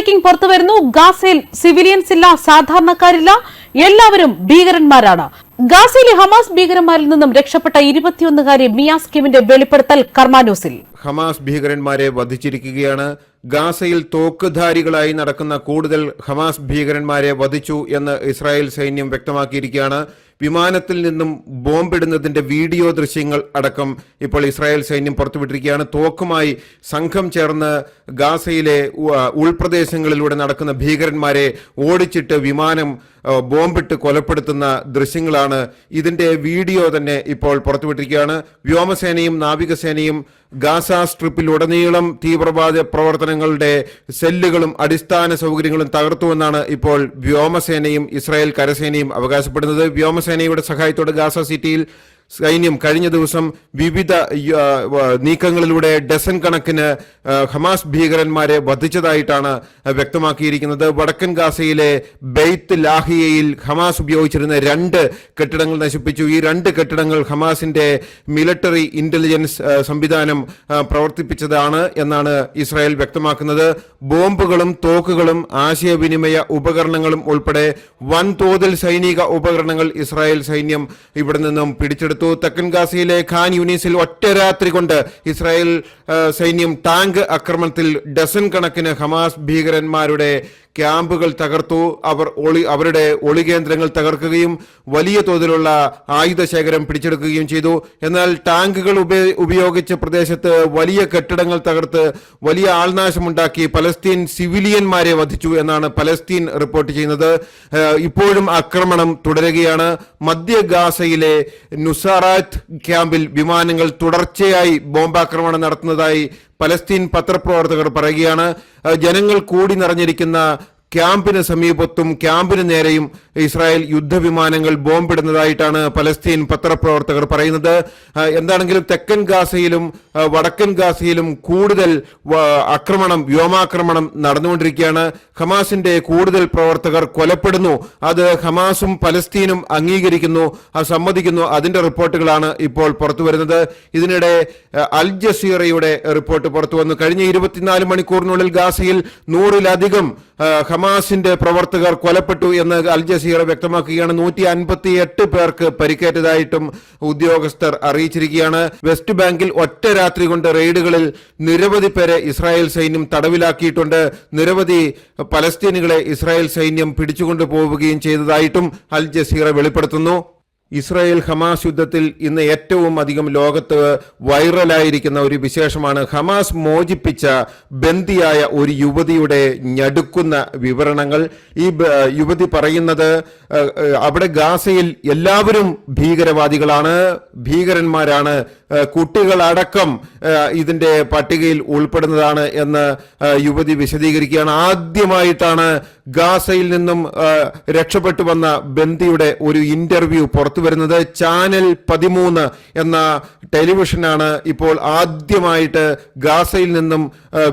Breaking പുറത്തു വരുന്നു. ഗാസയിൽ സിവിലിയൻസ് ഇല്ല സാധാരണക്കാരില്ല. എല്ലാവരും ഭീകരന്മാരാണ്. ഗാസയിലെ ഹമാസ് ഭീകരന്മാരിൽ നിന്നും രക്ഷപ്പെട്ട ഇരുപത്തിയൊന്നുകാരി മിയാസ് കിമിന്റെ വെളിപ്പെടുത്തൽ കർമാന്യൂസിൽ ഹമാസ് ഭീകരന്മാരെ വധിച്ചിരിക്കുകയാണ്. ഗാസയിൽ തോക്കുധാരികളായി നടക്കുന്ന കൂടുതൽ ഹമാസ് ഭീകരന്മാരെ വധിച്ചു എന്ന് ഇസ്രായേൽ സൈന്യം വ്യക്തമാക്കിയിരിക്കുകയാണ്. വിമാനത്തിൽ നിന്നും ബോംബിടുന്നതിന്റെ വീഡിയോ ദൃശ്യങ്ങൾ അടക്കം ഇപ്പോൾ ഇസ്രായേൽ സൈന്യം പുറത്തുവിട്ടിരിക്കുകയാണ്. തോക്കുമായി സംഘം ചേർന്ന് ഗാസയിലെ ഉൾപ്രദേശങ്ങളിലൂടെ നടക്കുന്ന ഭീകരന്മാരെ ഓടിച്ചിട്ട് വിമാനം ബോംബിട്ട് കൊലപ്പെടുത്തുന്ന ദൃശ്യങ്ങളാണ് ഇതിന്റെ വീഡിയോ തന്നെ ഇപ്പോൾ പുറത്തുവിട്ടിരിക്കുകയാണ്. വ്യോമസേനയും നാവികസേനയും ഗാസ സ്ട്രിപ്പിലുടനീളം തീവ്രവാദ പ്രവർത്തനങ്ങളുടെ സെല്ലുകളും അടിസ്ഥാന സൗകര്യങ്ങളും തകർത്തുവെന്നാണ് ഇപ്പോൾ വ്യോമസേനയും ഇസ്രായേൽ കരസേനയും അവകാശപ്പെടുന്നത്. വ്യോമസേനയുടെ സഹായത്തോടെ ഗാസ സിറ്റിയിൽ സൈന്യം കഴിഞ്ഞ ദിവസം വിവിധ നീക്കങ്ങളിലൂടെ ഡസൻ കണക്കിന് ഹമാസ് ഭീകരന്മാരെ വധിച്ചതായിട്ടാണ് വ്യക്തമാക്കിയിരിക്കുന്നത്. വടക്കൻ ഗാസയിലെ ബെയ്ത്ത് ലാഹിയയിൽ ഹമാസ് ഉപയോഗിച്ചിരുന്ന രണ്ട് കെട്ടിടങ്ങൾ നശിപ്പിച്ചു. ഈ രണ്ട് കെട്ടിടങ്ങൾ ഹമാസിന്റെ മിലിറ്ററി ഇന്റലിജൻസ് സംവിധാനം പ്രവർത്തിപ്പിച്ചതാണ് എന്നാണ് ഇസ്രായേൽ വ്യക്തമാക്കുന്നത്. ബോംബുകളും തോക്കുകളും ആശയവിനിമയ ഉപകരണങ്ങളും ഉൾപ്പെടെ വൻതോതിൽ സൈനിക ഉപകരണങ്ങൾ ഇസ്രായേൽ സൈന്യം ഇവിടെ നിന്നും പിടിച്ചെടുത്തു. തെക്കൻ ഗാസയിലെ ഖാൻ യൂണിസിൽ ഒറ്റ രാത്രി കൊണ്ട് ഇസ്രായേൽ സൈന്യം ടാങ്ക് ആക്രമണത്തിൽ ഡസൻ കണക്കിന് ഹമാസ് ഭീകരന്മാരുടെ ക്യാമ്പുകൾ തകർത്തു. അവർ ഒളി അവരുടെ ഒളികേന്ദ്രങ്ങൾ തകർക്കുകയും വലിയ തോതിലുള്ള ആയുധ ശേഖരം പിടിച്ചെടുക്കുകയും ചെയ്തു. എന്നാൽ ടാങ്കുകൾ ഉപയോഗിച്ച പ്രദേശത്ത് വലിയ കെട്ടിടങ്ങൾ തകർത്ത് വലിയ ആൾനാശമുണ്ടാക്കി പലസ്തീൻ സിവിലിയന്മാരെ വധിച്ചു എന്നാണ് പലസ്തീൻ റിപ്പോർട്ട് ചെയ്യുന്നത്. ഇപ്പോഴും ആക്രമണം തുടരുകയാണ്. മധ്യ ഗാസയിലെ നുസാറാത്ത് ക്യാമ്പിൽ വിമാനങ്ങൾ തുടർച്ചയായി ബോംബാക്രമണം നടത്തുന്നതായി പലസ്തീൻ പത്രപ്രവർത്തകർ പറയുകയാണ് ജനങ്ങൾ കൂടി നിറഞ്ഞിരിക്കുന്ന ക്യാമ്പിന് സമീപത്തും ക്യാമ്പിന് നേരെയും ഇസ്രായേൽ യുദ്ധവിമാനങ്ങൾ ബോംബിടുന്നതായിട്ടാണ് പലസ്തീൻ പത്രപ്രവർത്തകർ പറയുന്നത്. എന്താണെങ്കിലും തെക്കൻ ഗാസയിലും വടക്കൻ ഗാസയിലും കൂടുതൽ ആക്രമണം വ്യോമാക്രമണം നടന്നുകൊണ്ടിരിക്കുകയാണ്. ഹമാസിന്റെ കൂടുതൽ പ്രവർത്തകർ കൊലപ്പെടുന്നു. അത് ഹമാസും പലസ്തീനും അംഗീകരിക്കുന്നു. സമ്മതിക്കുന്നു. അതിന്റെ റിപ്പോർട്ടുകളാണ് ഇപ്പോൾ പുറത്തു വരുന്നത്. ഇതിനിടെ അൽ ജസീറയുടെ റിപ്പോർട്ട് പുറത്തു വന്നു. കഴിഞ്ഞ ഇരുപത്തിനാല് മണിക്കൂറിനുള്ളിൽ ഗാസയിൽ നൂറിലധികം ഹമാസിന്റെ പ്രവർത്തകർ കൊലപ്പെട്ടു എന്ന് അൽ ജസീറ വ്യക്തമാക്കുകയാണ്. നൂറ്റി അൻപത്തി എട്ട് പേർക്ക് പരിക്കേറ്റതായിട്ടും ഉദ്യോഗസ്ഥർ അറിയിച്ചിരിക്കുകയാണ്. വെസ്റ്റ് ബാങ്കിൽ ഒറ്റ രാത്രി കൊണ്ട് റെയ്ഡുകളിൽ നിരവധി പേരെ ഇസ്രായേൽ സൈന്യം തടവിലാക്കിയിട്ടുണ്ട്. നിരവധി പലസ്തീനുകളെ ഇസ്രായേൽ സൈന്യം പിടിച്ചുകൊണ്ടു പോവുകയും ചെയ്തതായിട്ടും അൽ ജസീറ വെളിപ്പെടുത്തുന്നു. ഇസ്രായേൽ ഹമാസ് യുദ്ധത്തിൽ ഇന്ന് ഏറ്റവും അധികം ലോകത്ത് വൈറലായിരിക്കുന്ന ഒരു വിശേഷമാണ് ഹമാസ് മോചിപ്പിച്ച ബന്ദിയായ ഒരു യുവതിയുടെ ഞടുക്കുന്ന വിവരണങ്ങൾ. ഈ യുവതി പറയുന്നത് അവിടെ ഗാസയിൽ എല്ലാവരും ഭീകരവാദികളാണ് ഭീകരന്മാരാണ് കുട്ടികളടക്കം ഇതിന്റെ പട്ടികയിൽ ഉൾപ്പെടുന്നതാണ് എന്ന് യുവതി വിശദീകരിക്കുകയാണ്. ആദ്യമായിട്ടാണ് ഗാസയിൽ നിന്നും രക്ഷപ്പെട്ടു വന്ന ബന്ദിയുടെ ഒരു ഇന്റർവ്യൂ പുറത്തു വരുന്നത് ചാനൽ പതിമൂന്ന് എന്ന ടെലിവിഷനാണ് ഇപ്പോൾ ആദ്യമായിട്ട് ഗാസയിൽ നിന്നും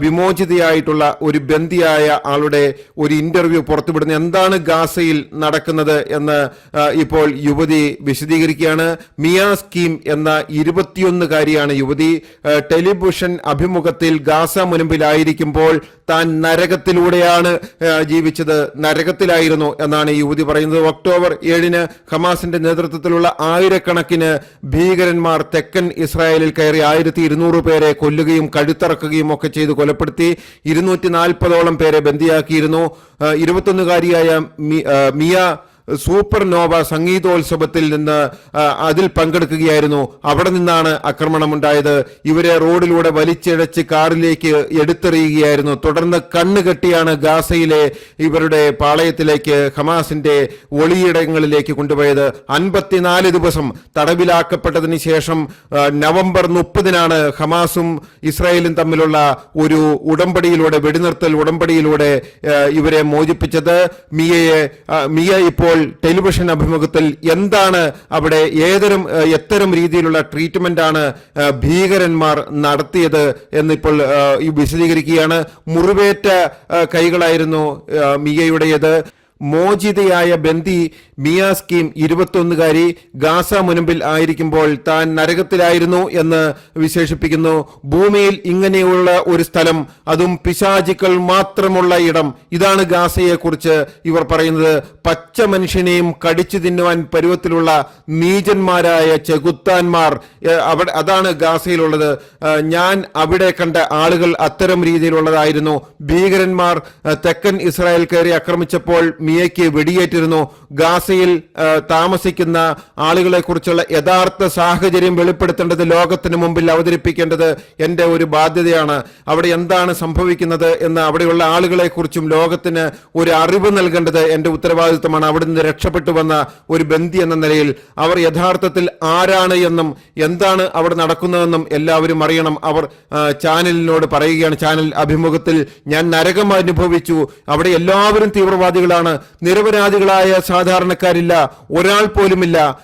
വിമോചിതയായിട്ടുള്ള ഒരു ബന്ധിയായ ആളുടെ ഒരു ഇന്റർവ്യൂ പുറത്തുവിടുന്നത് എന്താണ് ഗാസയിൽ നടക്കുന്നത് എന്ന് ഇപ്പോൾ യുവതി വിശദീകരിക്കുകയാണ്. മിയ സ്കീം എന്ന ഇരുപത്തിയൊന്നുകാരിയാണ് യുവതി. ടെലിവിഷൻ അഭിമുഖത്തിൽ ഗാസ മുൻപിലായിരിക്കുമ്പോൾ താൻ നരകത്തിലൂടെയാണ് ജീവിച്ചത്. നരകത്തിലായിരുന്നു എന്നാണ് യുവതി പറയുന്നത്. ഒക്ടോബർ ഏഴിന് ഹമാസിന്റെ നേതൃത്വത്തിലുള്ള ആയിരക്കണക്കിന് ഭീകരന്മാർ തെക്കൻ ഇസ്രായേലിൽ കയറി ആയിരത്തി ഇരുന്നൂറ് പേരെ കൊല്ലുകയും കഴുത്തറക്കുകയും ഒക്കെ ചെയ്ത് കൊലപ്പെടുത്തി ഇരുന്നൂറ്റി നാൽപ്പതോളം പേരെ ബന്ദിയാക്കിയിരുന്നു. ഇരുപത്തൊന്നുകാരിയായ മിയ സൂപ്പർ നോവ സംഗീതോത്സവത്തിൽ നിന്ന് അതിൽ പങ്കെടുക്കുകയായിരുന്നു. അവിടെ നിന്നാണ് ആക്രമണമുണ്ടായത്. ഇവരെ റോഡിലൂടെ വലിച്ചിഴച്ച് കാറിലേക്ക് എടുത്തെറിയുകയായിരുന്നു. തുടർന്ന് കണ്ണുകെട്ടിയാണ് ഗാസയിലെ ഇവരുടെ പാളയത്തിലേക്ക് ഹമാസിന്റെ ഒളിയിടങ്ങളിലേക്ക് കൊണ്ടുപോയത്. അൻപത്തിനാല് ദിവസം തടവിലാക്കപ്പെട്ടതിന് ശേഷം നവംബർ മുപ്പതിനാണ് ഹമാസും ഇസ്രായേലും തമ്മിലുള്ള ഒരു ഉടമ്പടിയിലൂടെ വെടിനിർത്തൽ ഉടമ്പടിയിലൂടെ ഇവരെ മോചിപ്പിച്ചത്. മിയയെ മിയ ഇപ്പോൾ ടെലിവിഷൻ അഭിമുഖത്തിൽ എന്താണ് അവിടെ ഏതരം എത്തരം രീതിയിലുള്ള ട്രീറ്റ്മെന്റ് ആണ് ഭീകരന്മാർ നടത്തിയത് എന്നിപ്പോൾ വിശദീകരിക്കുകയാണ്. മുറിവേറ്റ കൈകളായിരുന്നു മിയയുടേത്. മോചിതയായ ബന്ദി മിയ സ്കീം ഇരുപത്തൊന്നുകാരി ഗാസ മുനമ്പിൽ ആയിരിക്കുമ്പോൾ താൻ നരകത്തിലായിരുന്നു എന്ന് വിശേഷിപ്പിക്കുന്നു. ഭൂമിയിൽ ഇങ്ങനെയുള്ള ഒരു സ്ഥലം അതും പിശാചിക്കൾ മാത്രമുള്ള ഇടം. ഇതാണ് ഗാസയെക്കുറിച്ച് ഇവർ പറയുന്നത്. പച്ച മനുഷ്യനെയും കടിച്ചു തിന്നുവാൻ പരുവത്തിലുള്ള നീചന്മാരായ ചെകുത്താന്മാർ അവിടെ അതാണ് ഗാസയിലുള്ളത്. ഞാൻ അവിടെ കണ്ട ആളുകൾ അത്തരം രീതിയിലുള്ളതായിരുന്നു. ഭീകരന്മാർ തെക്കൻ ഇസ്രായേൽ കയറി ആക്രമിച്ചപ്പോൾ മിയയ്ക്ക് വെടിയേറ്റിരുന്നു. ഗാസയിൽ താമസിക്കുന്ന ആളുകളെ കുറിച്ചുള്ള യഥാർത്ഥ സാഹചര്യം വെളിപ്പെടുത്തേണ്ടത് ലോകത്തിന് മുമ്പിൽ അവതരിപ്പിക്കേണ്ടത് എന്റെ ഒരു ബാധ്യതയാണ്. അവിടെ എന്താണ് സംഭവിക്കുന്നത് എന്ന് അവിടെയുള്ള ആളുകളെ കുറിച്ചും ലോകത്തിന് ഒരു അറിവ് നൽകേണ്ടത് എന്റെ ഉത്തരവാദിത്വമാണ് അവിടെ നിന്ന് രക്ഷപ്പെട്ടു വന്ന ഒരു ബന്ധി എന്ന നിലയിൽ അവർ യഥാർത്ഥത്തിൽ ആരാണ് എന്നും എന്താണ് അവിടെ നടക്കുന്നതെന്നും എല്ലാവരും അറിയണം. അവർ ചാനലിനോട് പറയുകയാണ്. ചാനൽ അഭിമുഖത്തിൽ ഞാൻ നരകം അനുഭവിച്ചു. അവിടെ എല്ലാവരും തീവ്രവാദികളാണ്. നിരപരാധികളായ സാധാരണക്കാരില്ല. ഒരാൾ പോലുമില്ല.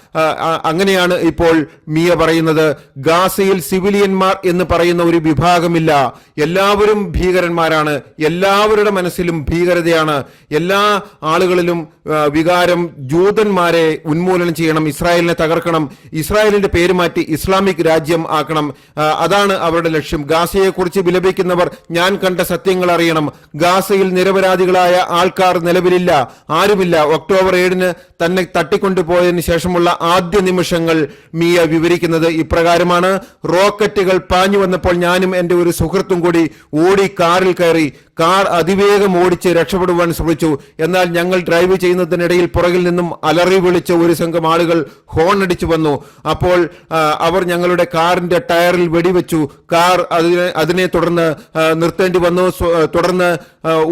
അങ്ങനെയാണ് ഇപ്പോൾ മിയ പറയുന്നത്. ഗാസയിൽ സിവിലിയന്മാർ എന്ന് പറയുന്ന ഒരു വിഭാഗമില്ല. എല്ലാവരും ഭീകരന്മാരാണ്. എല്ലാവരുടെ മനസ്സിലും ഭീകരതയാണ്. എല്ലാ ആളുകളിലും വികാരം ജൂതന്മാരെ ഉന്മൂലനം ചെയ്യണം ഇസ്രായേലിനെ തകർക്കണം ഇസ്രായേലിന്റെ പേര് മാറ്റി ഇസ്ലാമിക് രാജ്യം ആക്കണം. അതാണ് അവരുടെ ലക്ഷ്യം. ഗാസയെക്കുറിച്ച് വിലപിക്കുന്നവർ ഞാൻ കണ്ട സത്യങ്ങൾ അറിയണം. ഗാസയിൽ നിരപരാധികളായ ആൾക്കാർ നിലവിലില്ല. ആരുമില്ല. ഒക്ടോബർ ഏഴിന് തന്നെ തട്ടിക്കൊണ്ടുപോയതിനു ശേഷമുള്ള ആദ്യ നിമിഷങ്ങൾ മിയ വിവരിക്കുന്നത് ഇപ്രകാരമാണ്. റോക്കറ്റുകൾ പാഞ്ഞു വന്നപ്പോൾ ഞാനും എന്റെ ഒരു സുഹൃത്തും കൂടി ഓടി കാറിൽ കയറി കാർ അതിവേഗം ഓടിച്ച് രക്ഷപ്പെടുവാൻ ശ്രമിച്ചു. എന്നാൽ ഞങ്ങൾ ഡ്രൈവ് ചെയ്യുന്നതിനിടയിൽ പുറകിൽ നിന്നും അലറി വിളിച്ച ഒരു സംഘം ആളുകൾ ഹോൺ അടിച്ചു വന്നു. അപ്പോൾ അവർ ഞങ്ങളുടെ കാറിന്റെ ടയറിൽ വെടിവെച്ചു. കാർ അതിനെ അതിനെ തുടർന്ന് നിർത്തേണ്ടി വന്നു. തുടർന്ന്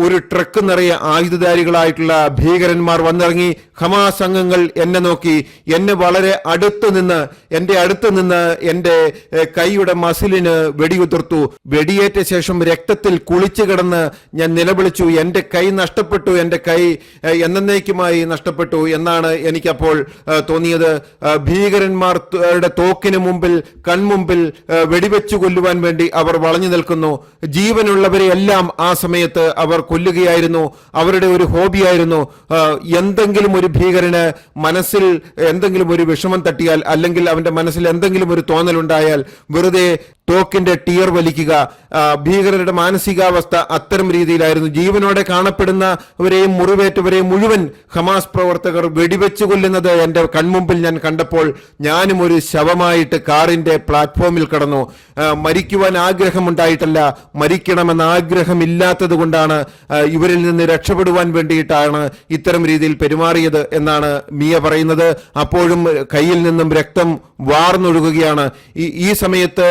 ഒരു ട്രക്ക് നിറയെ ആയുധധാരികളായിട്ടുള്ള ഭീകരന്മാർ വന്നിറങ്ങി. ഹമാസ് അംഗങ്ങൾ എന്നെ നോക്കി. എന്നെ വളരെ അടുത്ത് നിന്ന് എന്റെ അടുത്ത് നിന്ന് എന്റെ ഏ, കൈയുടെ മസിലിന് വെടിയുതിർത്തു. വെടിയേറ്റ ശേഷം രക്തത്തിൽ കുളിച്ചു കിടന്ന് ഞാൻ നിലവിളിച്ചു എന്റെ കൈ നഷ്ടപ്പെട്ടു എന്റെ കൈ എന്നേക്കുമായി നഷ്ടപ്പെട്ടു എന്നാണ് എനിക്കപ്പോൾ തോന്നിയത്. ഭീകരന്മാരുടെ തോക്കിന് മുമ്പിൽ കൺമുമ്പിൽ വെടിവെച്ചു കൊല്ലുവാൻ വേണ്ടി അവർ വളഞ്ഞു നിൽക്കുന്നു. ജീവനുള്ളവരെ എല്ലാം ആ സമയത്ത് അവർ കൊല്ലുകയായിരുന്നു. അവരുടെ ഒരു ഹോബിയായിരുന്നു എന്തെങ്കിലും ഒരു ഭീകരന് മനസ്സിൽ എന്തെങ്കിലും ഒരു വിഷമം തട്ടിയാൽ അല്ലെങ്കിൽ അവന്റെ മനസ്സിൽ എന്തെങ്കിലും ഒരു തോന്നലുണ്ടായാൽ വെറുതെ തോക്കിന്റെ ടിയർ വലിക്കുക ഭീകരരുടെ മാനസികാവസ്ഥ അത്തരം രീതിയിലായിരുന്നു. ജീവനോടെ കാണപ്പെടുന്നവരെയും മുറിവേറ്റവരെയും മുഴുവൻ ഹമാസ് പ്രവർത്തകർ വെടിവെച്ച് കൊല്ലുന്നത് എന്റെ കൺമുമ്പിൽ ഞാൻ കണ്ടപ്പോൾ ഞാനും ഒരു ശവമായിട്ട് കാറിന്റെ പ്ലാറ്റ്ഫോമിൽ കടന്നു. മരിക്കുവാൻ ആഗ്രഹമുണ്ടായിട്ടല്ല മരിക്കണമെന്ന ആഗ്രഹമില്ലാത്തത് കൊണ്ടാണ് ഇവരിൽ നിന്ന് രക്ഷപ്പെടുവാൻ വേണ്ടിയിട്ടാണ് ഇത്തരം രീതിയിൽ പെരുമാറിയത് എന്നാണ് മിയ പറയുന്നത്. അപ്പോഴും കയ്യിൽ നിന്നും രക്തം വാർന്നൊഴുകുകയാണ്. ഈ സമയത്ത്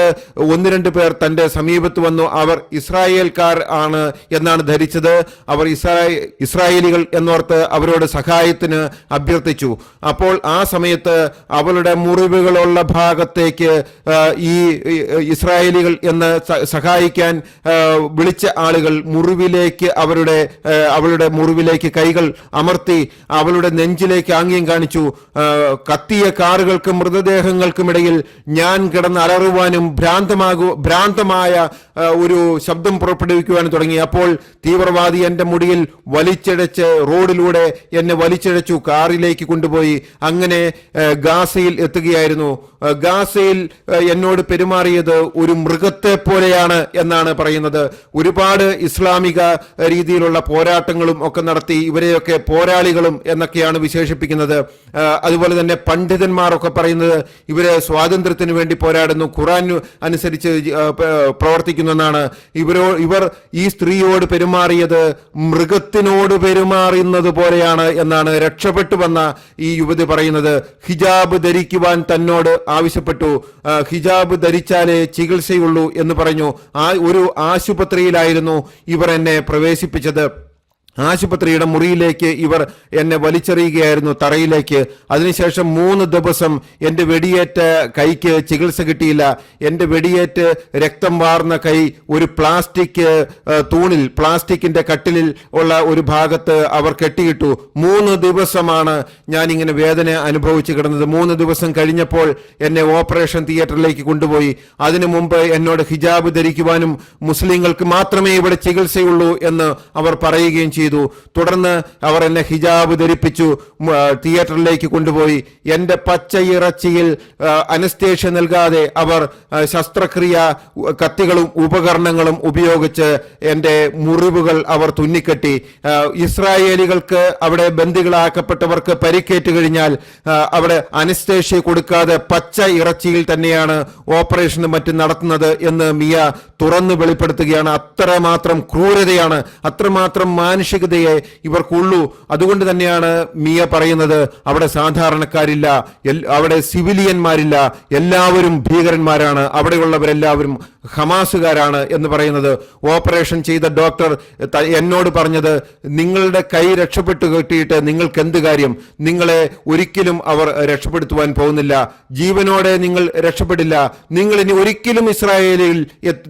ഒന്ന് രണ്ട് പേർ തന്റെ സമീപത്ത് വന്നു. അവർ ഇസ്രായേൽക്കാർ ആണ് എന്നാണ് ധരിച്ചത്. അവർ ഇസ്രായ ഇസ്രായേലികൾ എന്നോർത്ത് അവരോട് സഹായത്തിന് അഭ്യർത്ഥിച്ചു. അപ്പോൾ ആ സമയത്ത് അവളുടെ മുറിവുകളുള്ള ഭാഗത്തേക്ക് ഈ ഇസ്രായേലികൾ എന്ന് സഹായിക്കാൻ വിളിച്ച ആളുകൾ മുറിവിലേക്ക് അവരുടെ അവളുടെ മുറിവിലേക്ക് കൈകൾ അമർത്തി അവളുടെ നെഞ്ചിലേക്ക് ആംഗ്യം കാണിച്ചു. കത്തിയ കാറുകൾക്കും മൃതദേഹങ്ങൾക്കും ഇടയിൽ ഞാൻ കിടന്ന് അലറുവാനും ഭ്രാന്തമാകു ഭ്രാന്തമായ ഒരു ശബ്ദം പുറപ്പെടുവിക്കുവാൻ തുടങ്ങി. അപ്പോൾ തീവ്രവാദി എന്റെ മുടിയിൽ വലിച്ചിഴച്ച് റോഡിലൂടെ എന്നെ വലിച്ചിഴച്ചു കാറിലേക്ക് കൊണ്ടുപോയി. അങ്ങനെ ഗാസയിൽ എത്തുകയായിരുന്നു. ഗാസയിൽ എന്നോട് പെരുമാറിയത് ഒരു മൃഗത്തെ പോലെയാണ് എന്നാണ് പറയുന്നത്. ഒരുപാട് ഇസ്ലാമിക രീതിയിലുള്ള പോരാട്ടങ്ങളും ഒക്കെ നടത്തി ഇവരെയൊക്കെ പോരാളികളും എന്നൊക്കെയാണ് വിശേഷിപ്പിക്കുന്നത്. അതുപോലെ തന്നെ പണ്ഡിതന്മാരൊക്കെ പറയുന്നത് ഇവരെ സ്വാതന്ത്ര്യത്തിന് വേണ്ടി പോരാടുന്നു. ഖുറാൻ ജി- പ്രവർത്തിക്കുന്നെന്നാണ്. ഇവരോ ഇവർ ഈ സ്ത്രീയോട് പെരുമാറിയത് മൃഗത്തിനോട് പെരുമാറുന്നത് പോലെയാണ് എന്നാണ് രക്ഷപ്പെട്ടു വന്ന ഈ യുവതി പറയുന്നത്. ഹിജാബ് ധരിക്കുവാൻ തന്നോട് ആവശ്യപ്പെട്ടു. ഹിജാബ് ധരിച്ചാലേ ചികിത്സയുള്ളൂ എന്ന് പറഞ്ഞു. ആ ഒരു ആശുപത്രിയിലായിരുന്നു ഇവർ എന്നെ പ്രവേശിപ്പിച്ചത്. ആശുപത്രിയുടെ മുറിയിലേക്ക് ഇവർ എന്നെ വലിച്ചെറിയുകയായിരുന്നു തറയിലേക്ക്. അതിനുശേഷം മൂന്ന് ദിവസം എന്റെ വെടിയേറ്റ കൈക്ക് ചികിത്സ കിട്ടിയില്ല. എന്റെ വെടിയേറ്റ് രക്തം വാർന്ന കൈ ഒരു പ്ലാസ്റ്റിക് തൂണിൽ പ്ലാസ്റ്റിക്കിന്റെ കട്ടിലിൽ ഉള്ള ഒരു ഭാഗത്ത് അവർ കെട്ടിയിട്ടു. മൂന്ന് ദിവസമാണ് ഞാൻ ഇങ്ങനെ വേദന അനുഭവിച്ചു കിടന്നത്. മൂന്ന് ദിവസം കഴിഞ്ഞപ്പോൾ എന്നെ ഓപ്പറേഷൻ തിയേറ്ററിലേക്ക് കൊണ്ടുപോയി. അതിനു മുമ്പ് എന്നോട് ഹിജാബ് ധരിക്കുവാനും മുസ്ലിങ്ങൾക്ക് മാത്രമേ ഇവിടെ ചികിത്സയുള്ളൂ എന്ന് അവർ പറയുകയും ചെയ്തു. ചെയ്തു. തുടർന്ന് അവർ എന്നെ ഹിജാബ് ധരിപ്പിച്ചു. തിയേറ്ററിലേക്ക് കൊണ്ടുപോയി. എന്റെ പച്ച ഇറച്ചിയിൽ അനസ്തേഷ്യ നൽകാതെ അവർ ശസ്ത്രക്രിയ കത്തികളും ഉപകരണങ്ങളും ഉപയോഗിച്ച് എന്റെ മുറിവുകൾ അവർ തുന്നിക്കെട്ടി. ഇസ്രായേലികൾക്ക് അവിടെ ബന്ദികളാക്കപ്പെട്ടവർക്ക് പരിക്കേറ്റ് കഴിഞ്ഞാൽ അവിടെ അനസ്തേഷ്യ കൊടുക്കാതെ പച്ച ഇറച്ചിയിൽ തന്നെയാണ് ഓപ്പറേഷനും മറ്റും നടത്തുന്നത് എന്ന് മിയ തുറന്നു വെളിപ്പെടുത്തുകയാണ്. അത്രമാത്രം ക്രൂരതയാണ്. അത്രമാത്രം മാനുഷികതയെ ഇവർക്കുള്ളൂ. അതുകൊണ്ട് തന്നെയാണ് മിയ പറയുന്നത് അവിടെ സാധാരണക്കാരില്ല അവിടെ സിവിലിയന്മാരില്ല എല്ലാവരും ഭീകരന്മാരാണ് അവിടെയുള്ളവരെല്ലാവരും ഹമാസുകാരാണ് എന്ന് പറയുന്നത്. ഓപ്പറേഷൻ ചെയ്ത ഡോക്ടർ എന്നോട് പറഞ്ഞത് നിങ്ങളുടെ കൈ രക്ഷപ്പെട്ടു കിട്ടിയിട്ട് നിങ്ങൾക്ക് എന്ത് കാര്യം? നിങ്ങളെ ഒരിക്കലും അവർ രക്ഷപ്പെടുത്തുവാൻ പോകുന്നില്ല. ജീവനോടെ നിങ്ങൾ രക്ഷപ്പെടില്ല. നിങ്ങൾ ഇനി ഒരിക്കലും ഇസ്രായേലിൽ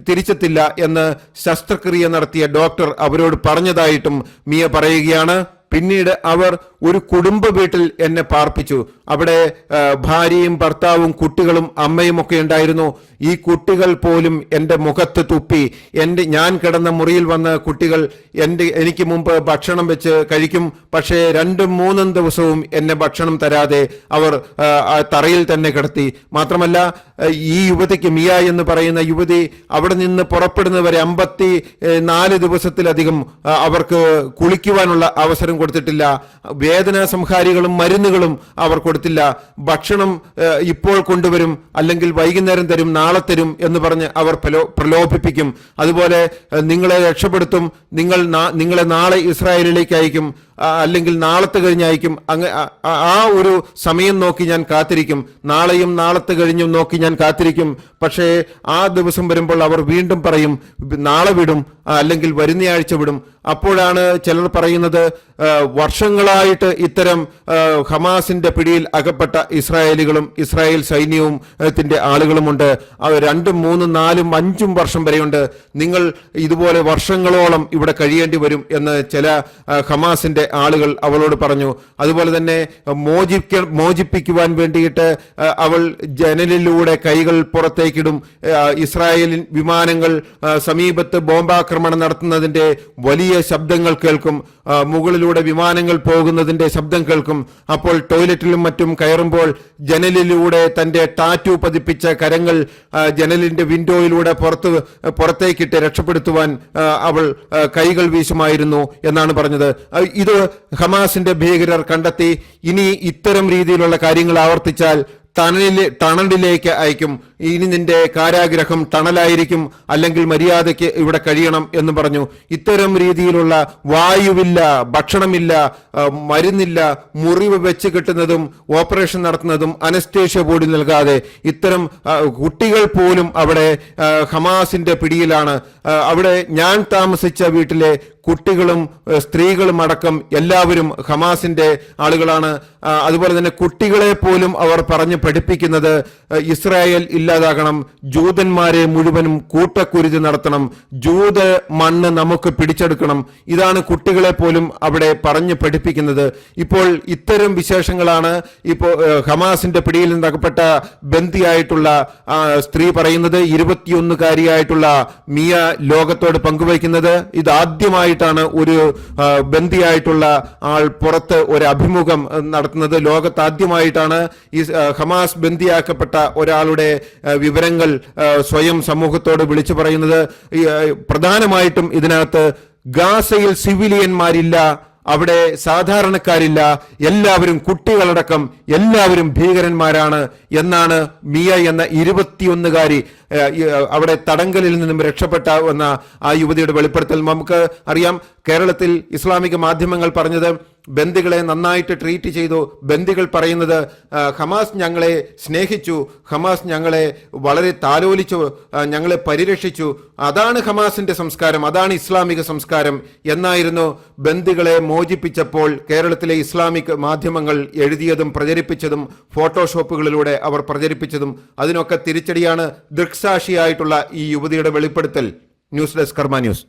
തിരിച്ചെത്തില്ല എന്ന് ശസ്ത്രക്രിയ നടത്തിയ ഡോക്ടർ അവരോട് പറഞ്ഞതായിട്ടും മിയ പറയുകയാണ് പിന്നീട് അവർ ഒരു കുടുംബ വീട്ടിൽ എന്നെ പാർപ്പിച്ചു. അവിടെ ഭാര്യയും ഭർത്താവും കുട്ടികളും അമ്മയും ഒക്കെ ഉണ്ടായിരുന്നു. ഈ കുട്ടികൾ പോലും എന്റെ മുഖത്ത് തുപ്പി. എന്റെ ഞാൻ കിടന്ന മുറിയിൽ വന്ന കുട്ടികൾ എന്റെ എനിക്ക് മുമ്പ് ഭക്ഷണം വെച്ച് കഴിക്കും. പക്ഷേ രണ്ടും മൂന്നും ദിവസവും എന്നെ ഭക്ഷണം തരാതെ അവർ തറയിൽ തന്നെ കിടത്തി. മാത്രമല്ല ഈ യുവതിക്ക് മിയ എന്ന് പറയുന്ന യുവതി അവിടെ നിന്ന് പുറപ്പെടുന്നവരെ അമ്പത്തി നാല് ദിവസത്തിലധികം അവർക്ക് കുളിക്കുവാനുള്ള അവസരം കൊടുത്തിട്ടില്ല. വേദനാ സംഹാരികളും മരുന്നുകളും അവർ കൊടുത്തില്ല ഭക്ഷണം ഇപ്പോൾ കൊണ്ടുവരും അല്ലെങ്കിൽ വൈകുന്നേരം തരും നാളെ തരും എന്ന് പറഞ്ഞ് അവർ പ്രലോ- പ്രലോഭിപ്പിക്കും. അതുപോലെ നിങ്ങളെ രക്ഷപ്പെടുത്തും നിങ്ങൾ നിങ്ങളെ നാളെ ഇസ്രായേലിലേക്ക് അയക്കും. അല്ലെങ്കിൽ നാളത്തെ കഴിഞ്ഞായിരിക്കും. അങ്ങ് ആ- ഒരു സമയം നോക്കി ഞാൻ കാത്തിരിക്കും. നാളെയും നാളത്തെ കഴിഞ്ഞും നോക്കി ഞാൻ കാത്തിരിക്കും. പക്ഷേ ആ ദിവസം വരുമ്പോൾ അവർ വീണ്ടും പറയും നാളെ വിടും അല്ലെങ്കിൽ വരുന്നയാഴ്ച വിടും. അപ്പോഴാണ് ചിലർ പറയുന്നത് വർഷങ്ങളായിട്ട് ഇത്തരം ഹമാസിന്റെ പിടിയിൽ അകപ്പെട്ട ഇസ്രായേലികളും ഇസ്രായേൽ സൈന്യവും ത്തിന്റെ ആളുകളുമുണ്ട്. രണ്ടും മൂന്നും നാലും അഞ്ചും വർഷം വരെയുണ്ട്. നിങ്ങൾ ഇതുപോലെ വർഷങ്ങളോളം ഇവിടെ കഴിയേണ്ടി വരും എന്ന് ചില ഹമാസിന്റെ ആളുകൾ അവളോട് പറഞ്ഞു അതുപോലെ തന്നെ മോചിക്ക മോചിപ്പിക്കുവാൻ വേണ്ടിയിട്ട് അവൾ ജനലിലൂടെ കൈകൾ പുറത്തേക്കിടും. ഇസ്രായേലിൻ വിമാനങ്ങൾ സമീപത്ത് ബോംബാക്രമണം നടത്തുന്നതിന്റെ വലിയ ശബ്ദങ്ങൾ കേൾക്കും. മുകളിലൂടെ വിമാനങ്ങൾ പോകുന്നതിന്റെ ശബ്ദം കേൾക്കും. അപ്പോൾ ടോയ്ലറ്റിലും മറ്റും കയറുമ്പോൾ ജനലിലൂടെ തന്റെ ടാറ്റു പതിപ്പിച്ച കരങ്ങൾ ജനലിന്റെ വിൻഡോയിലൂടെ പുറത്ത് പുറത്തേക്കിട്ട് രക്ഷപ്പെടുത്തുവാൻ അവൾ കൈകൾ വീശുമായിരുന്നു എന്നാണ് പറഞ്ഞത്. ഇത് ഹമാസിന്റെ ഭീകരർ കണ്ടെത്തി ഇനി ഇത്തരം രീതിയിലുള്ള കാര്യങ്ങൾ ആവർത്തിച്ചാൽ തണലിലെ ടണലിലേക്ക് അയക്കും. ഇനി നിന്റെ കാരാഗ്രഹം ടണലായിരിക്കും അല്ലെങ്കിൽ മര്യാദയ്ക്ക് ഇവിടെ കഴിയണം എന്ന് പറഞ്ഞു. ഇത്തരം രീതിയിലുള്ള വായുവില്ല ഭക്ഷണമില്ല മരുന്നില്ല മുറിവ് വെച്ച് കിട്ടുന്നതും ഓപ്പറേഷൻ നടത്തുന്നതും അനസ്തേഷ്യ ബോഡി നൽകാതെ ഇത്തരം കുട്ടികൾ പോലും അവിടെ ഹമാസിന്റെ പിടിയിലാണ്. അവിടെ ഞാൻ താമസിച്ച വീട്ടിലെ കുട്ടികളും സ്ത്രീകളും അടക്കം എല്ലാവരും ഹമാസിന്റെ ആളുകളാണ്. അതുപോലെ തന്നെ കുട്ടികളെ പോലും അവർ പറഞ്ഞ് പഠിപ്പിക്കുന്നത് ഇസ്രായേൽ ഇസ്രായേൽ ഇല്ലാതാകണം ജൂതന്മാരെ മുഴുവനും കൂട്ടക്കുരുതി നടത്തണം. ജൂത മണ്ണ് നമുക്ക് പിടിച്ചെടുക്കണം. ഇതാണ് കുട്ടികളെ പോലും അവിടെ പറഞ്ഞു പഠിപ്പിക്കുന്നത്. ഇപ്പോൾ ഇത്തരം വിശേഷങ്ങളാണ് ഇപ്പോൾ ഹമാസിന്റെ പിടിയിൽ നിന്നകപ്പെട്ട ബന്ദിയായിട്ടുള്ള ആ, സ്ത്രീ പറയുന്നത്. ഇരുപത്തിയൊന്നുകാരിയായിട്ടുള്ള മിയ ലോകത്തോട് പങ്കുവയ്ക്കുന്നത്. ഇത് ആദ്യമായിട്ടാണ് ഒരു ബന്ദിയായിട്ടുള്ള ആൾ പുറത്ത് ഒരു അഭിമുഖം നടത്തുന്നത്. ലോകത്ത് ആദ്യമായിട്ടാണ് ഈ ഹമാസ് ബന്ദിയാക്കപ്പെട്ട ഒരാളുടെ വിവരങ്ങൾ സ്വയം സമൂഹത്തോട് വിളിച്ചു പറയുന്നത് പ്രധാനമായിട്ടും ഇതിനകത്ത് ഗാസയിൽ സിവിലിയന്മാരില്ല അവിടെ സാധാരണക്കാരില്ല എല്ലാവരും കുട്ടികളടക്കം എല്ലാവരും ഭീകരന്മാരാണ് എന്നാണ് മിയ എന്ന ഇരുപത്തിയൊന്നുകാരി അവിടെ തടങ്കലിൽ നിന്നും രക്ഷപ്പെട്ട എന്ന ആ യുവതിയുടെ വെളിപ്പെടുത്തൽ. നമുക്ക് അറിയാം കേരളത്തിൽ ഇസ്ലാമിക മാധ്യമങ്ങൾ പറഞ്ഞത് ബന്ദികളെ നന്നായിട്ട് ട്രീറ്റ് ചെയ്തു. ബന്ദികൾ പറയുന്നത് ഹമാസ് ഞങ്ങളെ സ്നേഹിച്ചു ഹമാസ് ഞങ്ങളെ വളരെ താലോലിച്ചു ഞങ്ങളെ പരിരക്ഷിച്ചു. അതാണ് ഹമാസിന്റെ സംസ്കാരം അതാണ് ഇസ്ലാമിക സംസ്കാരം എന്നായിരുന്നു ബന്ദികളെ മോചിപ്പിച്ചപ്പോൾ കേരളത്തിലെ ഇസ്ലാമിക് മാധ്യമങ്ങൾ എഴുതിയതും പ്രചരിപ്പിച്ചതും ഫോട്ടോഷോപ്പുകളിലൂടെ അവർ പ്രചരിപ്പിച്ചതും. അതിനൊക്കെ തിരിച്ചടിയാണ് ദൃക്സാക്ഷിയായിട്ടുള്ള ഈ യുവതിയുടെ വെളിപ്പെടുത്തൽ. News desk Karma news.